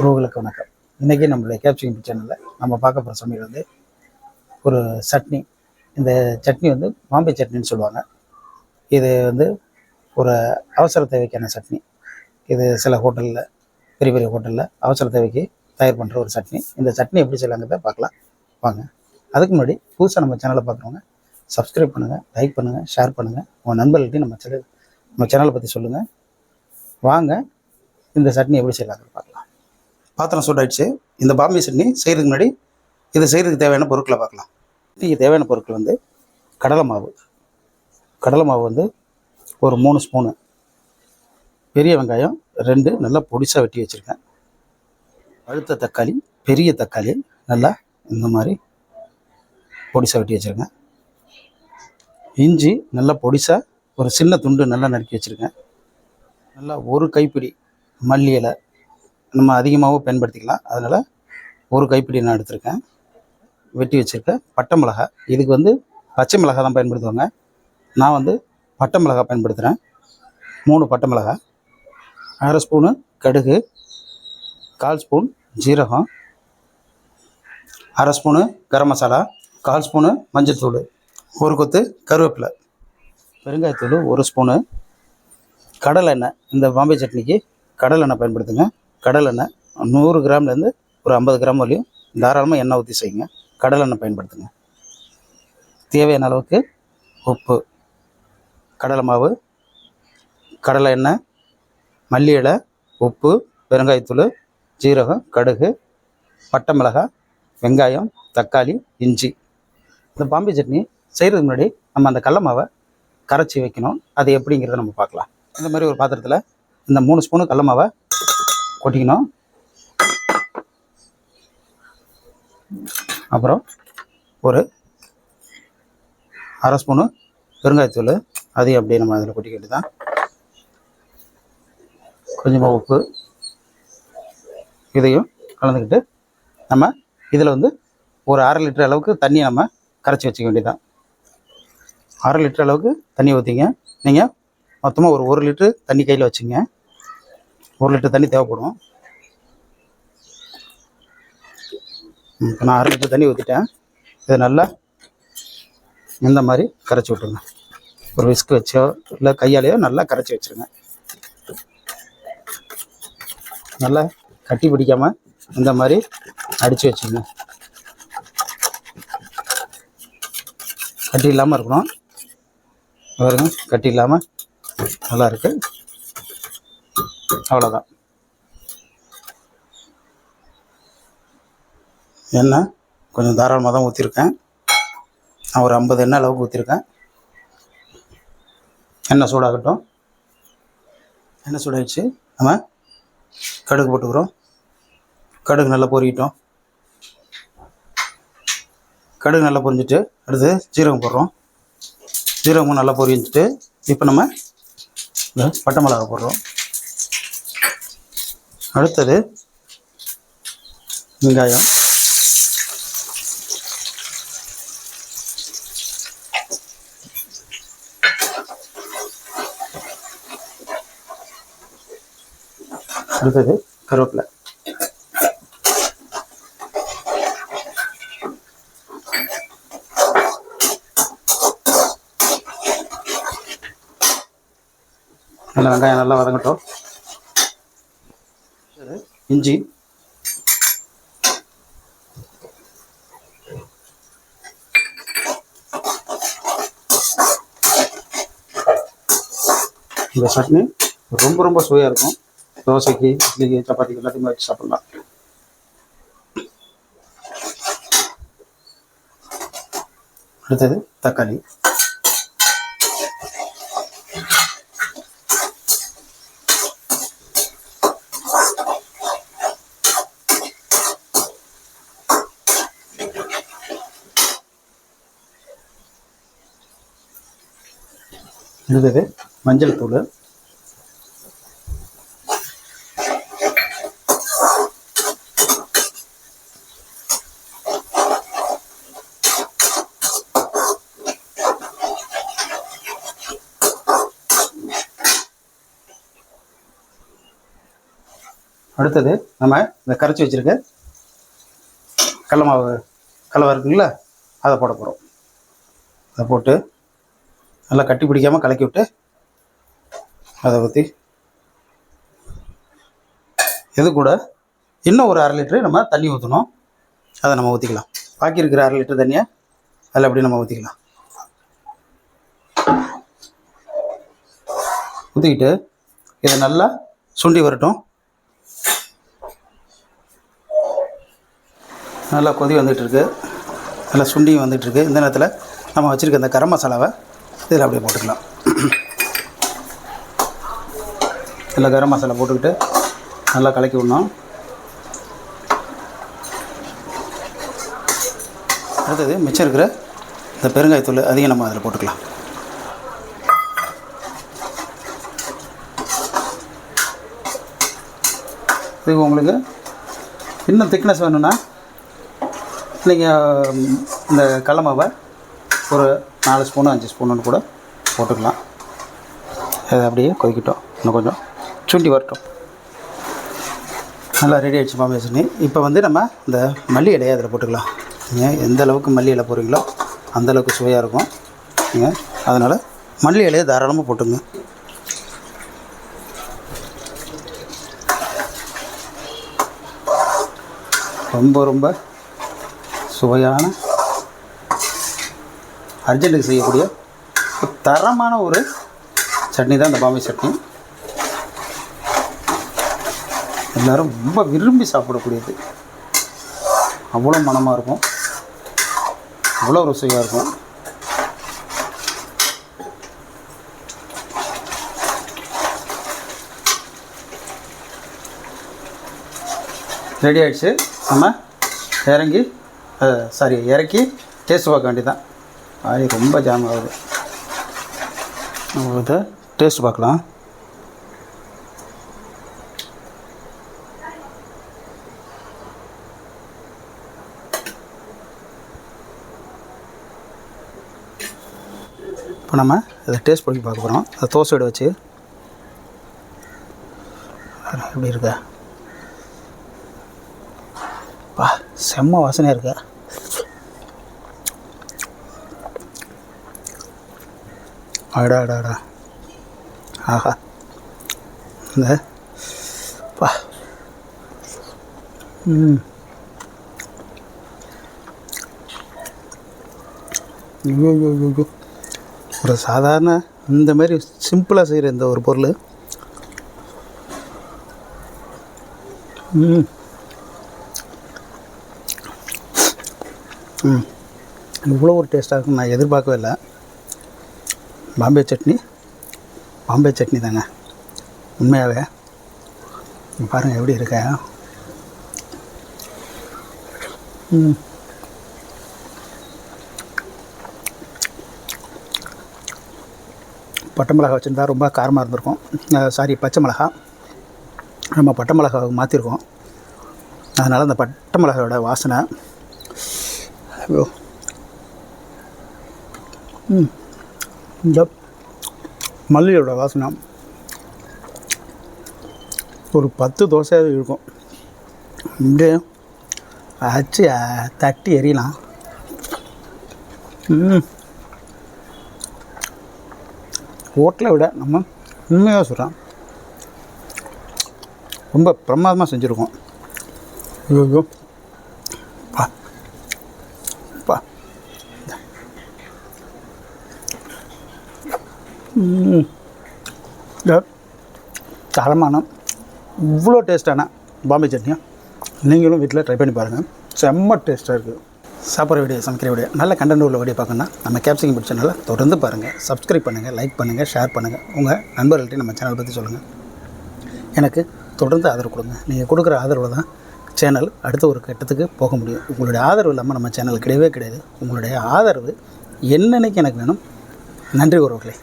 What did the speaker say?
உறவுகளுக்கு வணக்கம். இன்றைக்கி நம்மளுடைய கேப்சிங் சேனலில் நம்ம பார்க்க போகிற சமையல் வந்து ஒரு சட்னி. இந்த சட்னி வந்து பாம்பே சட்னின்னு சொல்லுவாங்க. இது வந்து ஒரு அவசர தேவைக்கான சட்னி. இது சில ஹோட்டலில் பெரிய பெரிய ஹோட்டலில் அவசர தேவைக்கு தயார் பண்ணுற ஒரு சட்னி. இந்த சட்னி எப்படி செய்யலாங்கிறத பார்க்கலாம். வாங்க. அதுக்கு முன்னாடி புதுசாக நம்ம சேனலை பார்க்குறவங்க சப்ஸ்கிரைப் பண்ணுங்கள் லைக் பண்ணுங்கள் ஷேர் பண்ணுங்கள் உங்கள் நண்பர்கள்ட்டையும் நம்ம சேனல் நம்ம சேனலை பற்றி சொல்லுங்கள் வாங்க. இந்த சட்னி எப்படி செய்யலாங்க பார்க்கலாம். பாத்திரம் சூடாயிடுச்சு. இந்த பாம்பே சட்னி செய்கிறதுக்கு முன்னாடி இது செய்கிறதுக்கு தேவையான பொருட்களை பார்க்கலாம். இன்றைக்கி தேவையான பொருட்கள் வந்து கடலை மாவு. கடலை மாவு வந்து ஒரு மூணு ஸ்பூனு பெரிய வெங்காயம் ரெண்டு நல்லா பொடிசாக வெட்டி வச்சுருக்கேன். அழுத்த தக்காளி பெரிய தக்காளி நல்லா இந்த மாதிரி பொடிசாக வெட்டி வச்சுருக்கேன். இஞ்சி நல்லா பொடிசாக ஒரு சின்ன துண்டு நல்லா நறுக்கி வச்சுருக்கேன். நல்லா ஒரு கைப்பிடி மல்லி இலை நம்ம அதிகமாகவும் பயன்படுத்திக்கலாம். அதனால் ஒரு கைப்பிடி நான் எடுத்திருக்கேன். வெட்டி வச்சுருக்கேன். பட்டை மிளகா இதுக்கு வந்து பச்சை மிளகா தான் பயன்படுத்துவாங்க. நான் வந்து பட்டை மிளகா பயன்படுத்துகிறேன் மூணு பட்டை மிளகா அரை ஸ்பூனு கடுகு. கால் ஸ்பூன் ஜீரகம். அரை ஸ்பூனு கரம் மசாலா. கால் ஸ்பூனு மஞ்சள்தூள் ஒரு கொத்து கருவேப்பிலை. பெருங்காயத்தூள் ஒரு ஸ்பூனு. கடலை எண்ணெய். இந்த பாம்பே சட்னிக்கு கடலை எண்ணெய் பயன்படுத்துங்க. கடலெண்ணெய் நூறு கிராம்லேருந்து ஒரு ஐம்பது கிராம் வரையும் தாராளமாக எண்ணெய் ஊற்றி செய்யுங்க. கடலெண்ணெய் பயன்படுத்துங்க. தேவையான அளவுக்கு உப்பு கடலை மாவு கடலை எண்ணெய் மல்லி இலை உப்பு பெருங்காயத்தூள் ஜீரகம் கடுகு பட்டை மிளகாய் வெங்காயம் தக்காளி இஞ்சி. இந்த பாம்பே சட்னி செய்கிறதுக்கு முன்னாடி நம்ம அந்த கடல மாவை கரைச்சி வைக்கணும். அது எப்படிங்கிறத நம்ம பார்க்கலாம். இந்த மாதிரி ஒரு பாத்திரத்தில் இந்த மூணு ஸ்பூனு கடல மாவை கொட்டிக்கணும். அப்புறம் ஒரு அரை ஸ்பூனு பெருங்காயத்தூள் அதையும் அப்படியே நம்ம அதில் கொட்டிக்கிட்டு தான் கொஞ்சமாக உப்பு இதையும் கலந்துக்கிட்டு நம்ம இதில் வந்து ஒரு அரை லிட்டர் அளவுக்கு தண்ணியை நம்ம கரைச்சி வச்சுக்க வேண்டியதுதான். அரை லிட்டர் அளவுக்கு தண்ணி ஊற்றிங்க நீங்கள் மொத்தமாக ஒரு ஒரு லிட்டரு தண்ணி கையில் வச்சுங்க. ஒரு லிட்டர் தண்ணி தேவைப்படும். இப்போ நான் அரை லிட்டர் தண்ணி ஊற்றிட்டேன் இதை நல்லா இந்த மாதிரி கரைச்சி விட்டுருங்க. ஒரு விஸ்க் வச்சோ இல்லை கையாலேயோ நல்லா கரைச்சி வச்சுருங்க. நல்லா கட்டி பிடிக்காமல் இந்த மாதிரி அடித்து வச்சுங்க கட்டி இல்லாமல் இருக்கணும். பாருங்க கட்டி இல்லாமல் நல்லா இருக்குது அவ்வளோதான் எண்ணெய் கொஞ்சம் தாராளமாக தான் ஊற்றிருக்கேன் நான் ஒரு ஐம்பது எண்ணெய் அளவுக்கு ஊற்றிருக்கேன் எண்ணெய் சூடாகட்டும். எண்ணெய் சூடாகிடுச்சு நம்ம கடுகு போட்டுக்கிறோம். கடுகு நல்லா பொறிக்கிட்டோம். கடுகு நல்லா பொரிஞ்சிட்டு அடுத்து ஜீரகம் போடுறோம். ஜீரகமும் நல்லா பொரிஞ்சிட்டு இப்போ நம்ம பட்டை மிளகா போடுறோம். அடுத்தது வெங்காயம். அடுத்தது கருவேப்பிலை. நல்லா வெங்காயம் நல்லா வதங்கட்டும். இஞ்சி. இந்த சட்னி ரொம்ப ரொம்ப சுவையாக இருக்கும். தோசைக்கு இட்லிக்கு சப்பாத்திக்கு எல்லாத்தையுமே வச்சு சாப்பிட்லாம். அடுத்தது தக்காளி. அடுத்தது மஞ்சள் தூள். அடுத்தது நம்ம இந்த கரைச்சி வச்சுருக்க கடல மாவு கலவை இருக்குங்களா அதை போட போகிறோம் அதை போட்டு நல்லா கட்டி பிடிக்காமல் கலக்கி விட்டு அதை ஊற்றி இது கூட இன்னும் ஒரு அரை லிட்டரு நம்ம தண்ணி ஊற்றணும் அதை நம்ம ஊற்றிக்கலாம் பாக்கி இருக்கிற அரை லிட்டர் தண்ணியை அதில் அப்படி நம்ம ஊற்றிக்கலாம் ஊற்றிக்கிட்டு இதை நல்லா சுண்டி வரட்டும். நல்லா கொதி வந்துட்டுருக்கு நல்லா சுண்டியும் வந்துட்டுருக்கு இந்த நேரத்தில் நம்ம வச்சுருக்க இந்த கரம் மசாலாவை இதில் அப்படியே போட்டுக்கலாம். இதில் கரம் மசாலா போட்டுக்கிட்டு நல்லா கலக்கி விடணும். அடுத்தது மிச்சம் இருக்கிற இந்த பெருங்காயத்தூள் அதையும் நம்ம அதில் போட்டுக்கலாம். இது உங்களுக்கு இன்னும் திக்னஸ் வேணும்னா நீங்கள் இந்த கடல மாவை ஒரு நாலு ஸ்பூனு அஞ்சு ஸ்பூனுன்னு கூட போட்டுக்கலாம். அது அப்படியே கொதிக்கட்டும். இன்னும் கொஞ்சம் சுண்டி வரட்டும். நல்லா ரெடி ஆகிடுச்சு மாம்பழ சட்னி இப்போ வந்து நம்ம இந்த மல்லி இலையை அதில் போட்டுக்கலாம். நீங்கள் எந்த அளவுக்கு மல்லி இலை போடுறீங்களோ அந்த அளவுக்கு சுவையாக இருக்கும். நீங்கள் அதனால் மல்லி இலையை தாராளமாக போட்டுங்க. ரொம்ப ரொம்ப சுவையான அர்ஜென்ட்டுக்கு செய்யக்கூடிய ஒரு தரமான ஒரு சட்னி தான் இந்த பாம்பே சட்னி. எல்லாரும் ரொம்ப விரும்பி சாப்பிடக்கூடியது. அவ்வளோ மணமாக இருக்கும். அவ்வளோ ருசியாக இருக்கும். ரெடி ஆகிடுச்சு நம்ம இறங்கி சாரி இறக்கி டேஸ்ட் பார்க்க வேண்டியதான் ஆய் ரொம்ப ஜாம் ஆகுது. நம்ம இதை டேஸ்ட் பார்க்கலாம். இப்போ நம்ம இதை டேஸ்ட் பண்ணி பார்க்க போகிறோம் அதை தோசை வடை வச்சு. எப்படி இருக்கா? பா செம்ம வாசனையாக இருக்கா. அடா ஆஹா. இந்த பா. ம். ஐயோ ஐயோ, ஐயோ ஒரு சாதாரண இந்த மாதிரி சிம்பிளாக செய்கிற இந்த ஒரு பொருள். ம். ம். இவ்வளோ ஒரு டேஸ்ட்டாக இருக்குன்னு நான் எதிர்பார்க்கவே இல்லை. பாம்பே சட்னி. பாம்பே சட்னி தாங்க. உண்மையாகவே பாருங்கள் எப்படி இருக்க. பட்டை மிளகா வச்சுருந்தா ரொம்ப காரமாக இருந்திருக்கும். சாரி பச்சை மிளகா. நம்ம பட்டை மிளகா மாற்றிருக்கோம் அதனால் அந்த பட்டை மிளகாயோட வாசனை. ஐயோ. ம். இந்த மல்லியோட வாசனை. ஒரு பத்து தோசையாவது இருக்கும். அப்படியே அச்சு தட்டி எறியலாம் ஹோட்டலை விட நம்ம உண்மையாக சொல்கிறோம் ரொம்ப பிரமாதமாக செஞ்சுருக்கோம். ஐயோ ஐயோ பா பா ம். இந்த தரமான இவ்வளோ டேஸ்ட்டான பாம்பே சட்னி நீங்களும் வீட்டில் ட்ரை பண்ணி பாருங்கள் செம்ம டேஸ்ட்டாக இருக்குது சாப்பிட்ற வீடியோ சமைக்கிற வீடியோ நல்ல கண்டென்ட் உள்ள வீடியோ பார்க்கணுன்னா நம்ம கேப்சிங் பிடிச்ச நல்லா தொடர்ந்து பாருங்கள் சப்ஸ்கிரைப் பண்ணுங்கள் லைக் பண்ணுங்கள் ஷேர் பண்ணுங்கள் உங்கள் நண்பர்கள்ட்டையும் நம்ம சேனல் பற்றி சொல்லுங்கள் எனக்கு தொடர்ந்து ஆதரவு கொடுங்க. நீங்கள் கொடுக்குற ஆதரவு தான் சேனல் அடுத்த ஒரு கட்டத்துக்கு போக முடியும். உங்களுடைய ஆதரவு இல்லாமல் நம்ம சேனல் கிடையவே கிடையாது. உங்களுடைய ஆதரவு என்னன்னைக்கு எனக்கு வேணும்? நன்றி உறவுகளே.